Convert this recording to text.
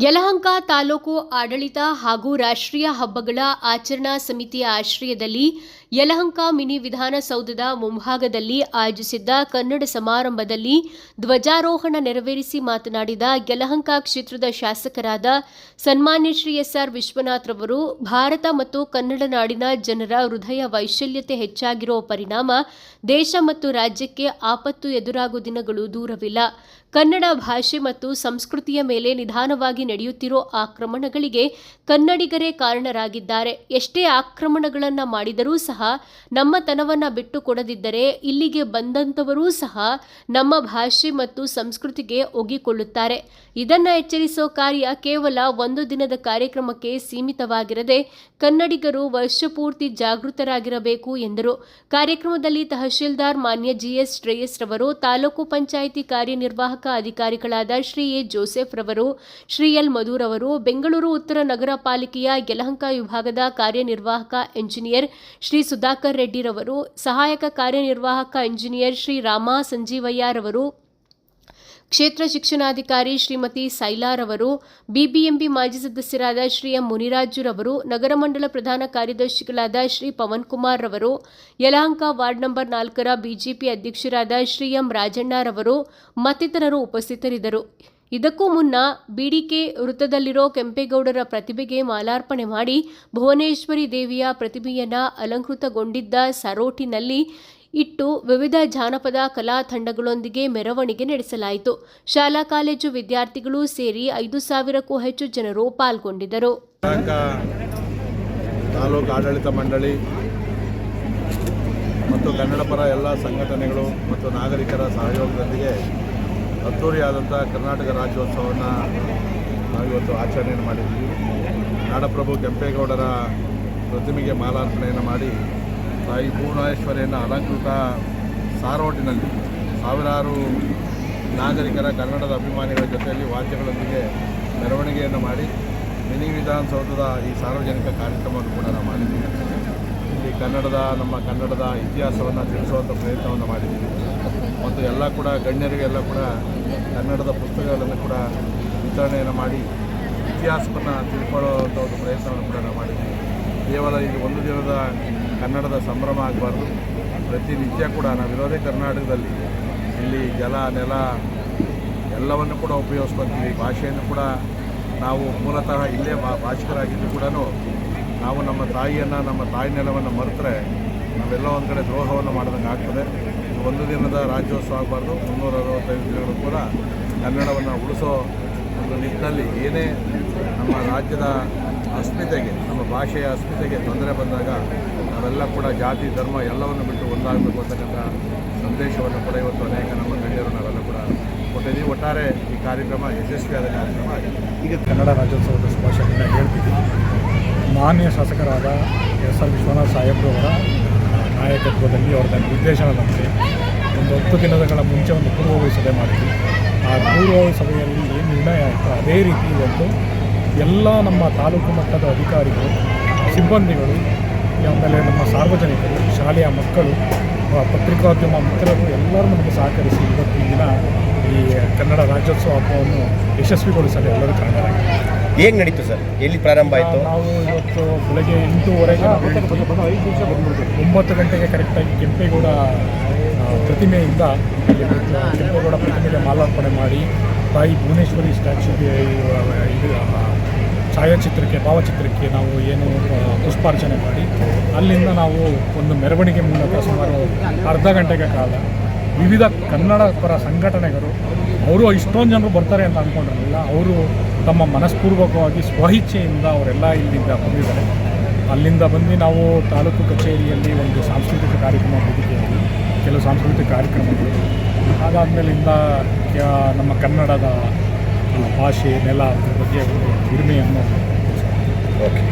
ಯಲಹಂಕ ತಾಲೂಕು ಆಡಳಿತ ಹಾಗೂ ರಾಷ್ಟ್ರೀಯ ಹಬ್ಬಗಳ ಆಚರಣಾ ಸಮಿತಿಯ ಆಶ್ರಯದಲ್ಲಿ ಯಲಹಂಕ ಮಿನಿ ವಿಧಾನಸೌಧದ ಮುಂಭಾಗದಲ್ಲಿ ಆಯೋಜಿಸಿದ್ದ ಕನ್ನಡ ಸಮಾರಂಭದಲ್ಲಿ ಧ್ವಜಾರೋಹಣ ನೆರವೇರಿಸಿ ಮಾತನಾಡಿದ ಯಲಹಂಕ ಕ್ಷೇತ್ರದ ಶಾಸಕರಾದ ಸನ್ಮಾನ್ಯ ಶ್ರೀ ಎಸ್ ಆರ್ ವಿಶ್ವನಾಥ್ ರವರು, ಭಾರತ ಮತ್ತು ಕನ್ನಡ ನಾಡಿನ ಜನರ ಹೃದಯ ವೈಶಲ್ಯತೆ ಹೆಚ್ಚಾಗಿರುವ ಪರಿಣಾಮ ದೇಶ ಮತ್ತು ರಾಜ್ಯಕ್ಕೆ ಆಪತ್ತು ಎದುರಾಗುವ ದಿನಗಳು ದೂರವಿಲ್ಲ. ಕನ್ನಡ ಭಾಷೆ ಮತ್ತು ಸಂಸ್ಕೃತಿಯ ಮೇಲೆ ನಿಧಾನವಾಗಿ ನಡೆಯುತ್ತಿರೋ ಆಕ್ರಮಣಗಳಿಗೆ ಕನ್ನಡಿಗರೇ ಕಾರಣರಾಗಿದ್ದಾರೆ. ಎಷ್ಟೇ ಆಕ್ರಮಣಗಳನ್ನು ಮಾಡಿದರೂ ಸಹ ನಮ್ಮ ತನವನ್ನ ಬಿಟ್ಟು ಕೊಡದಿದ್ದರೆ ಇಲ್ಲಿಗೆ ಬಂದಂಥವರೂ ಸಹ ನಮ್ಮ ಭಾಷೆ ಮತ್ತು ಸಂಸ್ಕೃತಿಗೆ ಒಗ್ಗಿಕೊಳ್ಳುತ್ತಾರೆ. ಇದನ್ನ ಎಚ್ಚರಿಸೋ ಕಾರ್ಯ ಕೇವಲ ಒಂದು ದಿನದ ಕಾರ್ಯಕ್ರಮಕ್ಕೆ ಸೀಮಿತವಾಗಿರದೆ ಕನ್ನಡಿಗರು ವರ್ಷಪೂರ್ತಿ ಜಾಗೃತರಾಗಿರಬೇಕು ಎಂದರು. ಕಾರ್ಯಕ್ರಮದಲ್ಲಿ ತಹಶೀಲ್ದಾರ್ ಮಾನ್ಯ ಜಿಎಸ್ ಶ್ರೇಯಸ್ ರವರು, ತಾಲೂಕು ಪಂಚಾಯಿತಿ ಕಾರ್ಯನಿರ್ವಾಹಕ ಅಧಿಕಾರಿಗಳಾದ ಶ್ರೀ ಎ ಜೋಸೆಫ್ ರವರು, ಶ್ರೀ ಎಲ್ ಮಧುರವರು ಬೆಂಗಳೂರು ಉತ್ತರ ನಗರ ಪಾಲಿಕೆಯ ಯಲಹಂಕ ವಿಭಾಗದ ಕಾರ್ಯನಿರ್ವಾಹಕ ಎಂಜಿನಿಯರ್ ಶ್ರೀ ಸುಧಾಕರ್ ರೆಡ್ಡಿ ರವರು ಸಹಾಯಕ ಕಾರ್ಯನಿರ್ವಾಹಕ ಇಂಜಿನಿಯರ್ ಶ್ರೀ ರಾಮ ಸಂಜೀವಯ್ಯರವರು, ಕ್ಷೇತ್ರ ಶಿಕ್ಷಣಾಧಿಕಾರಿ ಶ್ರೀಮತಿ ಸೈಲಾರವರು, ಬಿಬಿಎಂಪಿ ಮಾಜಿ ಸದಸ್ಯರಾದ ಶ್ರೀ ಎಂ ಮುನಿರಾಜುರವರು, ನಗರ ಮಂಡಲ ಪ್ರಧಾನ ಕಾರ್ಯದರ್ಶಿಗಳಾದ ಶ್ರೀ ಪವನ್ ಕುಮಾರ್ ರವರು ಯಲಹಂಕ ವಾರ್ಡ್ ನಂಬರ್ ನಾಲ್ಕರ ಬಿಜೆಪಿ ಅಧ್ಯಕ್ಷರಾದ ಶ್ರೀ ಎಂ ರಾಜಣ್ಣರವರು ಮತ್ತಿತರರು ಉಪಸ್ಥಿತರಿದ್ದರು. ಇದಕ್ಕೂ ಮುನ್ನ ಬಿಡಿಕೆ ವೃತ್ತದಲ್ಲಿರೋ ಕೆಂಪೇಗೌಡರ ಪ್ರತಿಭೆಗೆ ಮಾಲಾರ್ಪಣೆ ಮಾಡಿ ಭುವನೇಶ್ವರಿ ದೇವಿಯ ಪ್ರತಿಭೆಯನ್ನು ಅಲಂಕೃತಗೊಂಡಿದ್ದ ಸರೋಟಿನಲ್ಲಿ ಇಟ್ಟು ವಿವಿಧ ಜಾನಪದ ಕಲಾ ತಂಡಗಳೊಂದಿಗೆ ಮೆರವಣಿಗೆ ನಡೆಸಲಾಯಿತು. ಶಾಲಾ ಕಾಲೇಜು ವಿದ್ಯಾರ್ಥಿಗಳು ಸೇರಿ ಐದು ಸಾವಿರಕ್ಕೂ ಹೆಚ್ಚು ಜನರು ಪಾಲ್ಗೊಂಡಿದ್ದರು. ತಾಲೂಕು ಆಡಳಿತ ಮಂಡಳಿ ಮತ್ತು ಕನ್ನಡ ಪರ ಎಲ್ಲ ಸಂಘಟನೆಗಳು ಮತ್ತು ನಾಗರಿಕರ ಸಹಯೋಗದೊಂದಿಗೆ ಅದ್ದೂರಿಯಾದಂಥ ಕರ್ನಾಟಕ ರಾಜ್ಯೋತ್ಸವವನ್ನು ನಾವಿವತ್ತು ಆಚರಣೆಯನ್ನು ಮಾಡಿದ್ದೀವಿ ನಾಡಪ್ರಭು ಕೆಂಪೇಗೌಡರ ಪ್ರತಿಮೆಗೆ ಮಾಲಾರ್ಪಣೆಯನ್ನು ಮಾಡಿ ತಾಯಿ ಭುವನೇಶ್ವರಿಯನ್ನು ಅಲಂಕೃತ ಸಾರೋಟಿನಲ್ಲಿ ಸಾವಿರಾರು ನಾಗರಿಕರ, ಕನ್ನಡದ ಅಭಿಮಾನಿಗಳ ಜೊತೆಯಲ್ಲಿ ವಾದ್ಯಗಳೊಂದಿಗೆ ಮೆರವಣಿಗೆಯನ್ನು ಮಾಡಿ ಮಿನಿ ವಿಧಾನಸೌಧದ ಈ ಸಾರ್ವಜನಿಕ ಕಾರ್ಯಕ್ರಮವನ್ನು ಕೂಡ ನಾವು ಮಾಡಿದ್ದೀವಿ ಇಲ್ಲಿ ಕನ್ನಡದ, ನಮ್ಮ ಕನ್ನಡದ ಇತಿಹಾಸವನ್ನು ತಿಳಿಸುವಂಥ ಪ್ರಯತ್ನವನ್ನು ಮಾಡಿದ್ದೀವಿ ಮತ್ತು ಎಲ್ಲ ಕೂಡ ಗಣ್ಯರಿಗೆಲ್ಲ ಕೂಡ ಕನ್ನಡದ ಪುಸ್ತಕಗಳನ್ನು ಕೂಡ ವಿತರಣೆಯನ್ನು ಮಾಡಿ ಇತಿಹಾಸವನ್ನು ತಿಳ್ಕೊಳ್ಳುವಂಥ ಒಂದು ಪ್ರಯತ್ನವನ್ನು ಕೂಡ ನಾವು ಮಾಡಿದ್ದೀವಿ ಕೇವಲ ಇದು ಒಂದು ದಿನದ ಕನ್ನಡದ ಸಂಭ್ರಮ ಆಗಬಾರ್ದು. ಪ್ರತಿನಿತ್ಯ ಕೂಡ ನಾವಿರೋದೇ ಕರ್ನಾಟಕದಲ್ಲಿ. ಇಲ್ಲಿ ಜಲ, ನೆಲ ಎಲ್ಲವನ್ನು ಕೂಡ ಉಪಯೋಗಿಸ್ಕೊತೀವಿ. ಭಾಷೆಯನ್ನು ಕೂಡ ನಾವು ಮೂಲತಃ ಇಲ್ಲೇ ಭಾ, ಭಾಷಿಕರಾಗಿದ್ದು ಕೂಡ ನಾವು ನಮ್ಮ ತಾಯಿಯನ್ನು, ನಮ್ಮ ತಾಯಿ ನೆಲವನ್ನು ಮರೆತರೆ ನಾವೆಲ್ಲ ಒಂದು ಕಡೆ ದ್ರೋಹವನ್ನು ಮಾಡಿದಂಗೆ ಆಗ್ತದೆ ಒಂದು ದಿನದ ರಾಜ್ಯೋತ್ಸವ ಆಗಬಾರ್ದು. ಮುನ್ನೂರ ಅರವತ್ತೈದು ದಿನಗಳು ಕೂಡ ಕನ್ನಡವನ್ನು ಉಳಿಸೋ ಒಂದು ನಿಟ್ಟಿನಲ್ಲಿ ಏನೇ ನಮ್ಮ ರಾಜ್ಯದ ಅಸ್ಮಿತೆಗೆ, ನಮ್ಮ ಭಾಷೆಯ ಅಸ್ಮಿತೆಗೆ ತೊಂದರೆ ಬಂದಾಗ ನಾವೆಲ್ಲ ಕೂಡ ಜಾತಿ, ಧರ್ಮ ಎಲ್ಲವನ್ನು ಬಿಟ್ಟು ಒಂದಾಗಬೇಕು ಅಂತಕ್ಕಂಥ ಸಂದೇಶವನ್ನು ಕೂಡ ಇವತ್ತು ಅನೇಕ ನಮ್ಮ ಗಣ್ಯರು ನಾವೆಲ್ಲ ಕೂಡ ಕೊಟ್ಟಿದ್ದೀವಿ. ಒಟ್ಟಾರೆ ಈ ಕಾರ್ಯಕ್ರಮ ಯಶಸ್ವಿಯಾದ ಕಾರ್ಯಕ್ರಮ ಆಗಿದೆ. ಈಗ ಕನ್ನಡ ರಾಜ್ಯೋತ್ಸವದ ಶುಭಾಶಯಗಳನ್ನ ಹೇಳ್ತೀವಿ ಮಾನ್ಯ ಶಾಸಕರಾದ ಎಸ್ ಆರ್ ವಿಶ್ವನಾಥ್ ಸಾಹೇಬ್ರವರ ನಾಯಕತ್ವದಲ್ಲಿ ಅವರ ನಿರ್ದೇಶನದಂತೆ ಒಂದು ಹತ್ತು ದಿನಗಳ ಮುಂಚೆ ಒಂದು ಪೂರ್ವಭಾವಿ ಸಭೆ ಮಾಡಿದ್ವಿ. ಆ ಪೂರ್ವಭಾವಿ ಸಭೆಯಲ್ಲಿ ಏನು ನಿರ್ಣಯ ಆಯಿತು ಅದೇ ರೀತಿ ಇವತ್ತು ಎಲ್ಲ ನಮ್ಮ ತಾಲೂಕು ಮಟ್ಟದ ಅಧಿಕಾರಿಗಳು, ಸಿಬ್ಬಂದಿಗಳು, ಆಮೇಲೆ ನಮ್ಮ ಸಾರ್ವಜನಿಕರು, ಶಾಲೆಯ ಮಕ್ಕಳು ಪತ್ರಿಕೋದ್ಯಮ ಮಿತ್ರರು ಎಲ್ಲರೂ ನಮಗೆ ಸಹಕರಿಸಿ ಇವತ್ತಿನ ದಿನ ಈ ಕನ್ನಡ ರಾಜ್ಯೋತ್ಸವ ಹಬ್ಬವನ್ನು ಯಶಸ್ವಿಗೊಳಿಸಲು ಎಲ್ಲರೂ ಕಾರಣರಾಗಿದ್ದಾರೆ. ಹೇಗೆ ನಡೀತು ಸರ್? ಎಲ್ಲಿ ಪ್ರಾರಂಭ ಆಯಿತು? ನಾವು ಇವತ್ತು ಬೆಳಗ್ಗೆ ಎಂಟೂವರೆಗೆ. ಒಂಬತ್ತು ಗಂಟೆಗೆ ಕರೆಕ್ಟಾಗಿ ಕೆಂಪೇಗೌಡ ಪ್ರತಿಮೆಯಿಂದ ಕೆಂಪೇಗೌಡ ಪ್ರತಿಮೆಗೆ ಮಾಲಾರ್ಪಣೆ ಮಾಡಿ ತಾಯಿ ಭುವನೇಶ್ವರಿ ಸ್ಟ್ಯಾಚ್ಯೂಗೆ ಇದು ಛಾಯಾಚಿತ್ರಕ್ಕೆ, ಭಾವಚಿತ್ರಕ್ಕೆ ನಾವು ಏನು ಪುಷ್ಪಾರ್ಚನೆ ಮಾಡಿ. ಅಲ್ಲಿಂದ ನಾವು ಒಂದು ಮೆರವಣಿಗೆ ಮೂಲಕ ಸುಮಾರು ಅರ್ಧ ಗಂಟೆಗೆ ಕಾಲ ವಿವಿಧ ಕನ್ನಡ ಪರ ಸಂಘಟನೆಗಳು, ಅವರು ಇಷ್ಟೊಂದು ಜನರು ಬರ್ತಾರೆ ಅಂತ ಅಂದ್ಕೊಂಡಿರಲಿಲ್ಲ ಅವರು ತಮ್ಮ ಮನಸ್ಪೂರ್ವಕವಾಗಿ ಸ್ವಇಚ್ಛೆಯಿಂದ ಅವರೆಲ್ಲ ಇಲ್ಲಿಂದ ಬಂದಿದ್ದಾರೆ. ಅಲ್ಲಿಂದ ಬಂದು ನಾವು ತಾಲೂಕು ಕಚೇರಿಯಲ್ಲಿ ಒಂದು ಸಾಂಸ್ಕೃತಿಕ ಕಾರ್ಯಕ್ರಮ ವೇದಿಕೆಯಲ್ಲಿ ಕೆಲವು ಸಾಂಸ್ಕೃತಿಕ ಕಾರ್ಯಕ್ರಮಗಳು. ಅದಾದಮೇಲಿಂದ ನಮ್ಮ ಕನ್ನಡದ ಭಾಷೆ ನೆಲ ಅದ್ರ ಬಗ್ಗೆ ಒಂದು ಹಿರಿಮೆಯನ್ನು ಓಕೆ